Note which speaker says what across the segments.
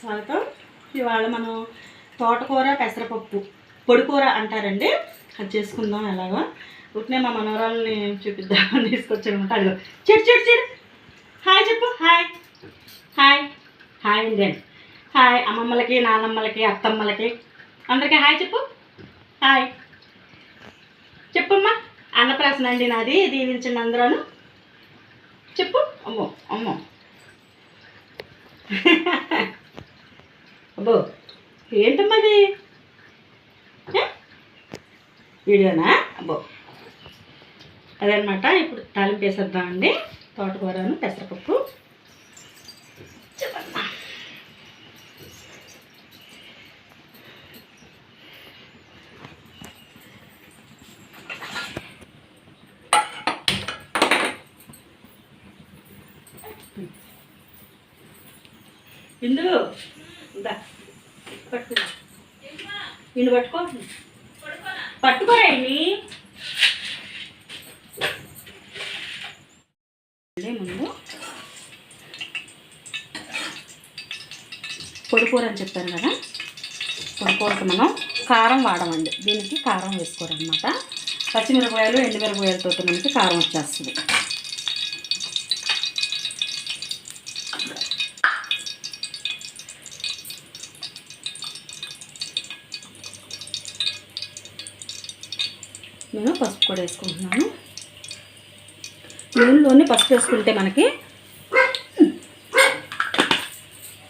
Speaker 1: స్వాగతం. ఇవాళ మనం తోటకూర పెసరపప్పు పొడికూర అంటారండి. అది చేసుకుందాం ఎలాగో. ఉట్నే మా మనవరాలని చూపిద్దామని తీసుకొచ్చానమాట అదిగో. చెడు చెడు చెడు. హాయ్ చెప్పు. హాయ్. హాయ్. హాయ్ అండి హాయ్. అమ్మమ్మలకి నాన్నమ్మలకి అత్తమ్మలకి. అందరికీ హాయ్ చెప్పు. హాయ్. చెప్పమ్మా. అన్నప్రాసన అండి నాది. దీవించండి అందరూ చెప్పు. అమ్మో అమ్మో. అబ్బో ఏంటమ్మా అది వీడియోనా? అబ్బో. అదనమాట ఇప్పుడు తాలింపు వేసేద్దామండి. తోటకూరను పెసరపప్పు. చెప్పమ్మా. ఇందు. పట్టుకో నిన్ను పట్టుకో పట్టుకోరా ఇన్ని ముందు పొడికూర అని చెప్పాను కదా? పొడికూరకు మనం కారం వాడమండి. దీనికి కారం వేసుకోరనమాట పచ్చిమిరపకాయలు ఎండుమిరపకాయలతో మనకి కారం వచ్చేస్తుంది. నేను పసుపు కూడా వేసుకుంటున్నాను. నూనెలోనే పసుపు వేసుకుంటే మనకి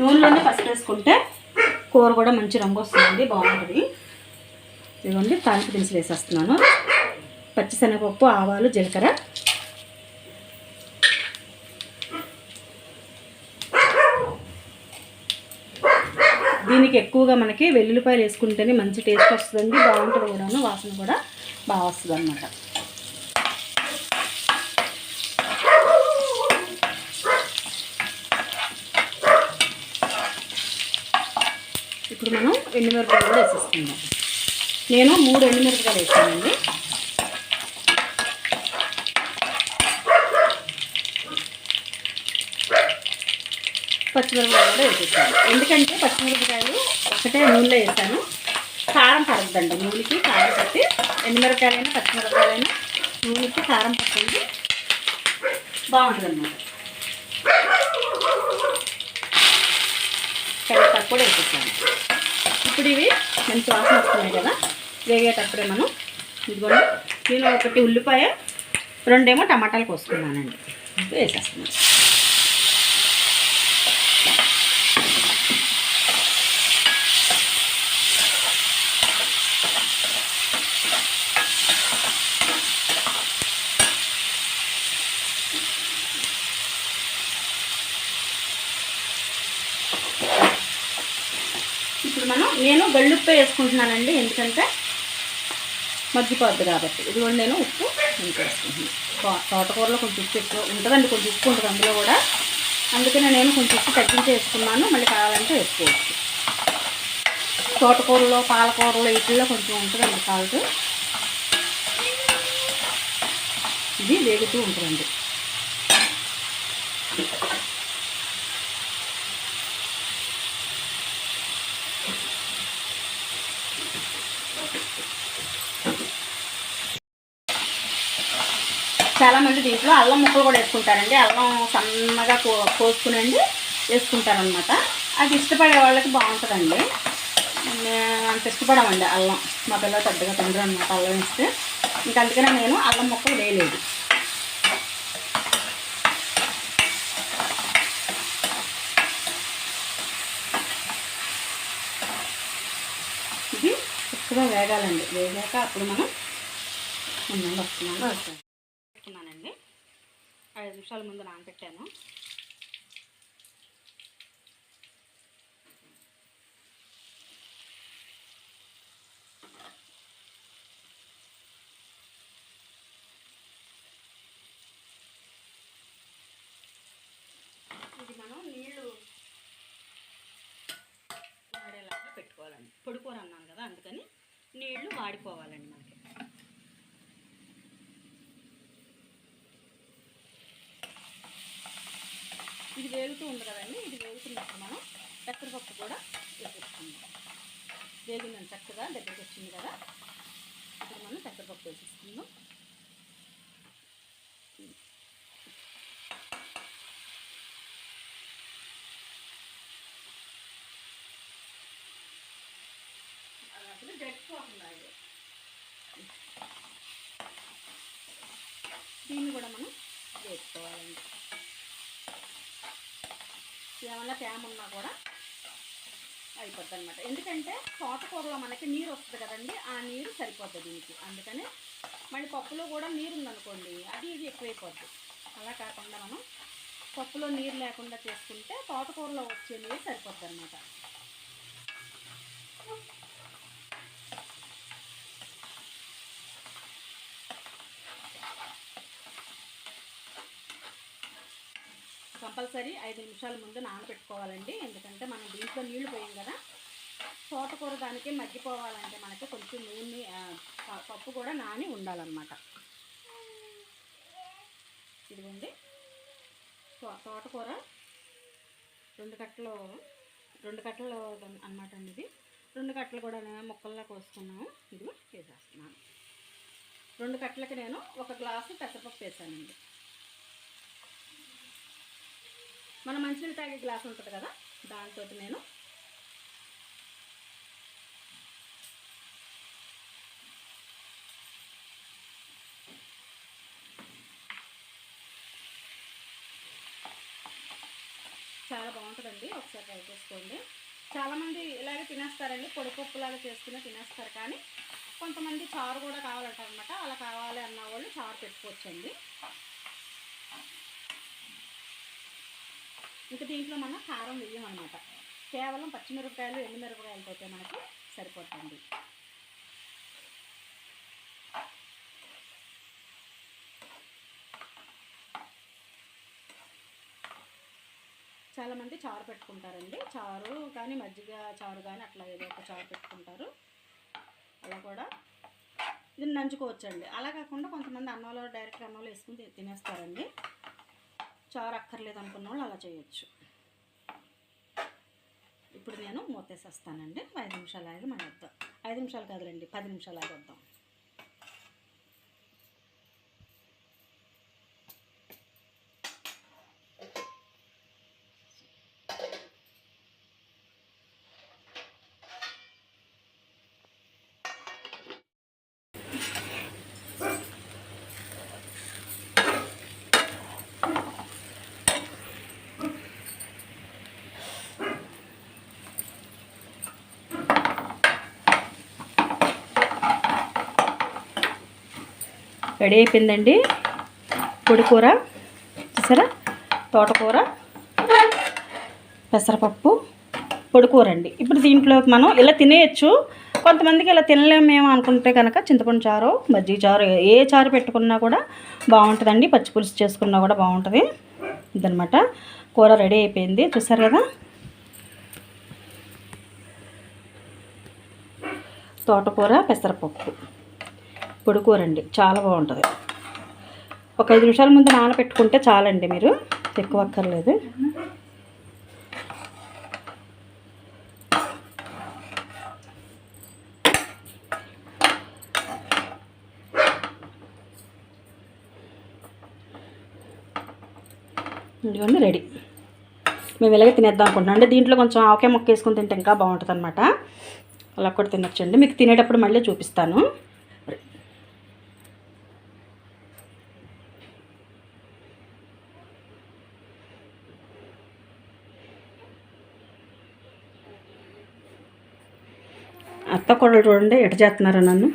Speaker 1: నూనెలోనే పసుపు వేసుకుంటే కూర కూడా మంచి రంగు వస్తుంది బాగుంటుంది. ఇదిగోండి తాలింపు దినుసులు వేసేస్తున్నాను. పచ్చిశనగపప్పు ఆవాలు జీలకర్ర. దీనికి ఎక్కువగా మనకి వెల్లుల్లిపాయలు వేసుకుంటేనే మంచి టేస్ట్ వస్తుందండి బాగుంటుంది కూడాను వాసన కూడా. బాగా వస్తుంది అనమాట ఇప్పుడు మనం ఎండుమిరపకాయలు కూడా వేసేసుకుందాం. నేను మూడు ఎండుమిరపకాయలు వేసానండి. పచ్చిమిరపకాయలు కూడా వేసేసాను. ఎందుకంటే పచ్చిమిరపకాయలు ఒకటే నూనెలో వేసాను. కారం పడద్దండి నూనెకి కారం పట్టి ఎండుమిరపకాయలైనా పచ్చిమిరపకాయలైనా నూనెకి కారం పట్టండి బాగుంటుంది అన్నమాట కరివేపాకు కూడా వేసేసాను. ఇప్పుడు ఇవి మంచి వాసన వస్తున్నాయి కదా వేగేటప్పుడే మనం ఇదిగోండి నేను ఒకటి ఉల్లిపాయ రెండేమో టమాటాలు కోసుకున్నానండి. వేసేస్తున్నాను. ఇప్పుడు మనం నేను గళ్ళుప్పే వేసుకుంటున్నానండి ఎందుకంటే మగ్గిపోద్ది కాబట్టి. ఇదిగోండి నేను ఉప్పు ఇంకేసుకుంటున్నాను తో- తోటకూరలో కొంచెం ఉప్పు ఎక్కువ ఉంటుందండి కొంచెం ఉప్పు ఉంటుంది అందులో కూడా. అందుకనే నేను కొంచెం ఉప్పు తగ్గించి వేసుకున్నాను మళ్ళీ కావాలంటే వేసుకోవచ్చు. తోటకూరలో పాలకూరలో వీటిల్లో కొంచెం ఉంటుందండి సాల్ట్. ఇది వేగుతూ ఉంటుందండి. చాలా మంది దీంట్లో అల్లం ముక్కలు కూడా వేసుకుంటారండి. అల్లం సన్నగా కో కోసుకునండి వేసుకుంటారనమాట అది ఇష్టపడే వాళ్ళకి బాగుంటుందండి. అంత ఇష్టపడమండి అల్లం. మా పిల్లలు పెద్దగా తినరు అనమాట అల్లం ఇస్తే ఇంకా అందుకనే నేను అల్లం ముక్కలు వేయలేదు. ఇది ఎక్కువ వేగాలండి. వేగాక అప్పుడు మనం ఉండండి వస్తున్నాను ఐదు నిమిషాల ముందు నానబెట్టాను ఇది మనం నీళ్ళు వాడేలాగా పెట్టుకోవాలండి. పొడికూర అన్నాను కదా అందుకని నీళ్ళు వాడిపోవాలండి మనకి. వేగుతూ ఉంది కదండి ఇది వేగుతున్నప్పుడు మనం పెసరపప్పు కూడా వేసేసుకుందాం. వేగిందని చక్కగా దగ్గరికి వచ్చింది కదా ఇప్పుడు మనం పెసరపప్పు వేసేసుకుందాం. ఏమన్నా తేమ ఉన్నా కూడా అయిపోద్ది అనమాట ఎందుకంటే తోటకూరలో మనకి నీరు వస్తుంది కదండి ఆ నీరు సరిపోద్ది దీనికి. అందుకని మళ్ళీ పప్పులో కూడా నీరు ఉందనుకోండి అది ఇది ఎక్కువైపోద్ది. అలా కాకుండా మనం పప్పులో నీరు లేకుండా చేసుకుంటే తోటకూరలో వచ్చే నీరు సరిపోద్ది అనమాట కంపల్సరీ ఐదు నిమిషాల ముందు నానబెట్టుకోవాలండి. ఎందుకంటే మనం దీంట్లో నీళ్ళు పోయాం కదా. తోటకూర దానికి మగ్గిపోవాలంటే మనకి కొంచెం నూనె ప- పప్పు కూడా నాని ఉండాలన్నమాట. ఇదిగోండి. తోటకూర రెండు కట్టలు రెండు కట్టలు అనమాట అండి ఇది. రెండు కట్టలు కూడా ముక్కల్లా కోసుకున్నాము ఇది వేసేస్తున్నాను. రెండు కట్టలకి నేను ఒక గ్లాసు పెసరపప్పు వేసానండి. మన మంచినీళ్ళు తాగే గ్లాస్ ఉంటుంది కదా దాంతో నేను చాలా బాగుంటుందండి ఒకసారి ట్రై చేసుకోండి. చాలామంది ఇలాగే తినేస్తారండి పొడిపప్పులాగా చేసుకుని తినేస్తారు కానీ కొంతమంది చారు కూడా కావాలంటారనమాట. అలా కావాలి అన్న వాళ్ళు చారు పెట్టుకోవచ్చండి. ఇంకా దీంట్లో మనం కారం వేయమన్నమాట. కేవలం పచ్చిమిరపకాయలు ఎండుమిరపకాయలతో మనకి సరిపోతుంది. చాలామంది చారు పెట్టుకుంటారండి. చారు కానీ మజ్జిగ చారు కానీ అట్లా ఏదో ఒక చారు పెట్టుకుంటారు. అలా కూడా ఇది నంచుకోవచ్చండి. అలా కాకుండా కొంతమంది అన్నంలో డైరెక్ట్ అన్నంలో వేసుకుని తినేస్తారండి. చారు అక్కర్లేదు అనుకున్న వాళ్ళు అలా చేయొచ్చు. ఇప్పుడు నేను మూతేసేస్తానండి. ఐదు నిమిషాలు ఆగి మన వద్దాం. ఐదు నిమిషాలు కాదులేండి పది నిమిషాలు ఆగి వద్దాం. రెడీ అయిపోయిందండి. పొడి కూర చూసారా? తోటకూర పెసరపప్పు పొడి కూర అండి. ఇప్పుడు దీంట్లో మనం ఇలా తినేయచ్చు. కొంతమందికి ఇలా తినలేమేమో అనుకుంటే కనుక చింతపండు చారు మజ్జిగ చారు ఏ చారు పెట్టుకున్నా కూడా బాగుంటుందండి. పచ్చి పులుసు చేసుకున్నా కూడా బాగుంటుంది. ఇదనమాట కూర రెడీ అయిపోయింది. చూసారు కదా? తోటకూర పెసరపప్పు. పొడికూర చాలా బాగుంటుంది. ఒక ఐదు నిమిషాల ముందు నానబెట్టుకుంటే చాలండి మీరు. ఎక్కువ అక్కర్లేదు. ఇదిగోండి రెడీ. మేము ఇలాగే తినేద్దాం అనుకుంటున్నాం. అంటే దీంట్లో కొంచెం ఆవకాయ మొక్క వేసుకుని తింటే ఇంకా బాగుంటుంది అనమాట అలా కూడా తినొచ్చండి. మీకు తినేటప్పుడు మళ్ళీ చూపిస్తాను. అత్త కూడా చూడండి ఎట చేస్తున్నారా నన్ను?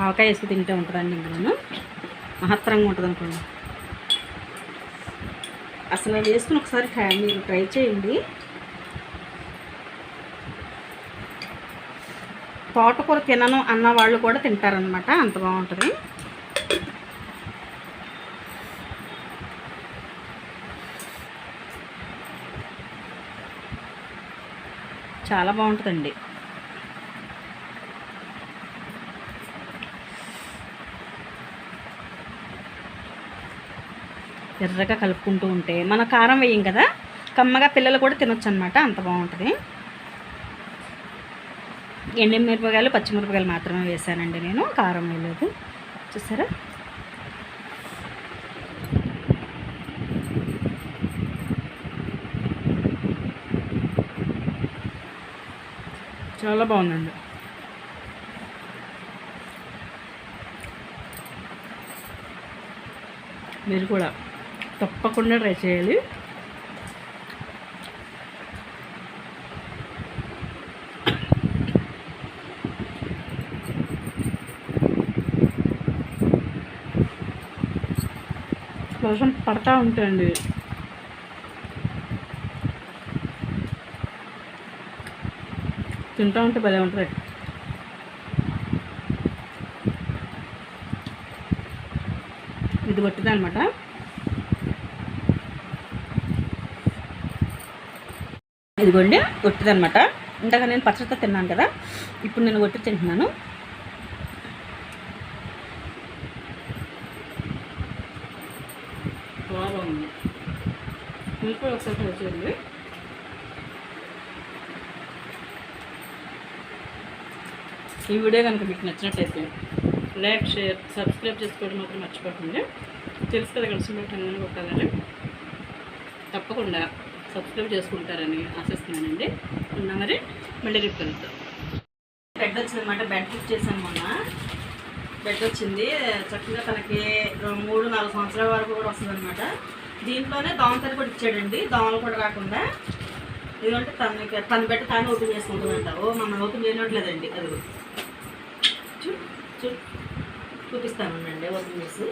Speaker 1: ఆవకాయ వేసి తింటే ఉంటుందండి ఇందులోను. మహత్తరంగా ఉంటుంది అనుకోండి అసలు వేసుకుని ఒకసారి మీరు ట్రై చేయండి. తోటకూర తినను అన్న వాళ్ళు కూడా తింటారనమాట అంత బాగుంటుంది. చాలా బాగుంటుందండి. ఎర్రగా కలుపుకుంటూ ఉంటే మన కారం వేయం కదా కమ్మగా పిల్లలు కూడా తినొచ్చు అనమాట అంత బాగుంటుంది. ఎండిమిరపకాయలు పచ్చిమిరపకాయలు మాత్రమే వేసానండి నేను కారం వేయలేదు. చూసారా? చాలా బాగుందండి. మీరు కూడా. తప్పకుండా ట్రై చేయాలి. వర్షం పడతా ఉంటుంది తింటూ ఉంటే భలే ఉంటుంది. ఇది కొట్టింది ఇదిగోండి ఒట్టిదనమాట ఇందాక నేను పచ్చడితో తిన్నాను కదా ఇప్పుడు నేను ఒట్టి తింటున్నాను. బాగుంది. మీరు కూడా ఒకసారి ట్రై చేయండి. ఈ వీడియో కనుక మీకు నచ్చినట్లయితే లైక్ షేర్ సబ్స్క్రైబ్ చేసుకోవడం మాత్రం మర్చిపోకండి. తెలుసు కదా కలిసి పెట్టాలని కొట్టాలని తప్పకుండా సబ్స్క్రైబ్ చేసుకుంటారని ఆశిస్తున్నానండి. ఉన్నా మరి మళ్ళీ రేపు కలుద్దాం. బెడ్ వచ్చిందన్నమాట. బెడ్ ఫిక్స్ చేశాను మొన్న. బెడ్ వచ్చింది. చక్కగా తనకి మూడు నాలుగు సంవత్సరాల వరకు కూడా వస్తుందన్నమాట. దీంట్లోనే దోమతరి కూడా ఇచ్చాడండి. దోమలు కూడా రాకుండా. ఎందుకంటే తనకి తన బెడ్ తాను ఓపెన్ చేసుకుంటుందంట. ఓ మమ్మల్ని ఓపెన్ చేయనట్లేదండి. అది చూ చూ చూపిస్తాను ఓపెన్ చేసి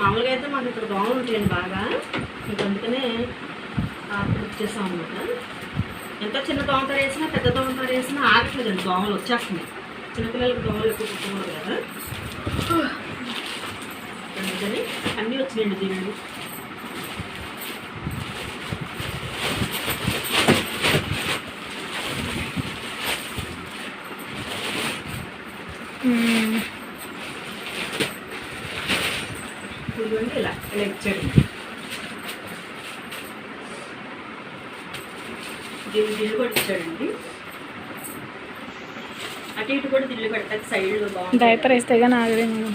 Speaker 1: మామూలుగా అయితే మాకు ఇక్కడ ఉంటాయండి బాగా. ఇంకా అందుకనే బుక్ చేసాం అనమాట ఎంత చిన్న దోమతర వేసినా పెద్ద దోమతర వేసినా ఆగట్లేదండి దోమలు వచ్చేస్తున్నాయి. చిన్నపిల్లలకి దోమలు ఎక్కువ కుట్టకూడదు కదా. అందుకని అన్నీ వచ్చినాయండి దీనిని ఇదిగోండి ఇలా ఇలా ఇచ్చాడు దీన్ని దిల్లు కూడా ఇచ్చాడండి అటు ఇటు కూడా దిల్లు పెడతారు సైడ్ బాగుంది
Speaker 2: డైపర్ వేస్తే కానీ ఆగదే మేడం.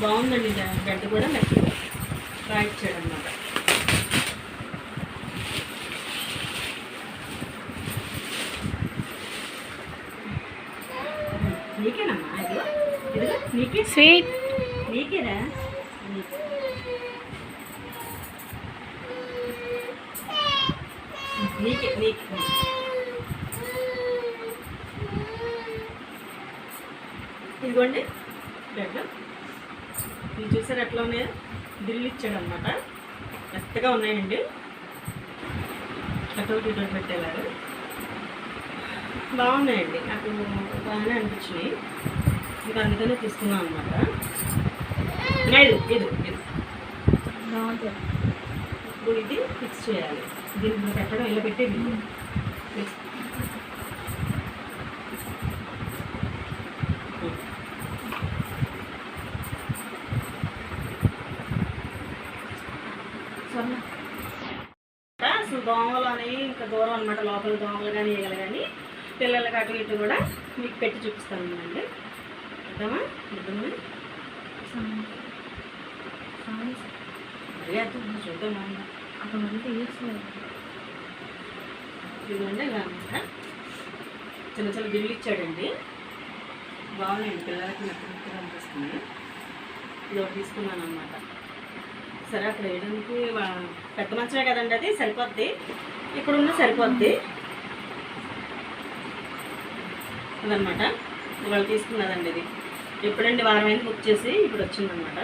Speaker 1: బాగుందండి గడ్డ కూడా మెత్తగా నీకేనమ్మా ఇదిగో ఇదిగో నీకే?
Speaker 2: స్వీట్
Speaker 1: నీకేరా నీకే నీకే ఇదిగోండి. బెడ్ ఇది చూసారు ఎట్లా ఉన్నాయో? దిల్లు ఇచ్చాడు అనమాట మెత్తగా ఉన్నాయండి. అటోటి ఇటోటి పెట్టేలాగా. బాగున్నాయండి. నాకు బాగానే అనిపించినాయి. ఇంకా అందుకనే తీసుకున్నాను అనమాట ఇది ఇది ఇది.
Speaker 2: బాగుంటుంది
Speaker 1: ఇప్పుడు ఇది ఫిక్స్ చేయాలి. దీనికి పెట్టడం ఇలా పెట్టేది ఫిక్స్ సరేనా? అసలు దోమలు అని ఇంకా దూరం అనమాట లోపల దోమలు కానీ ఈగలు కానీ పిల్లలకి అటు ఇటు కూడా మీకు పెట్టి చూపిస్తాను అండి అర్థమా అర్థమా అదే చూద్దాం బాగుందా ఇదిగోండి ఇలా అనమాట చిన్న చిన్న బిల్లు ఇచ్చాడండి. బాగున్నాయండి పిల్లలకి మెత్తగా అనిపిస్తుంది. ఇది ఒకటి తీసుకున్నాను అనమాట సరే అక్కడ వేయడానికి పెద్ద మంచమే కదండి అది? సరిపోద్ది. ఇక్కడ ఉన్న సరిపోద్ది. అదనమాట ఇవాళ తీసుకున్నదండి ఇది. ఎప్పుడండి వారం అయితే బుక్ చేసి ఇప్పుడు వచ్చిందనమాట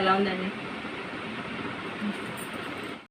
Speaker 1: ఎలా ఉందండి?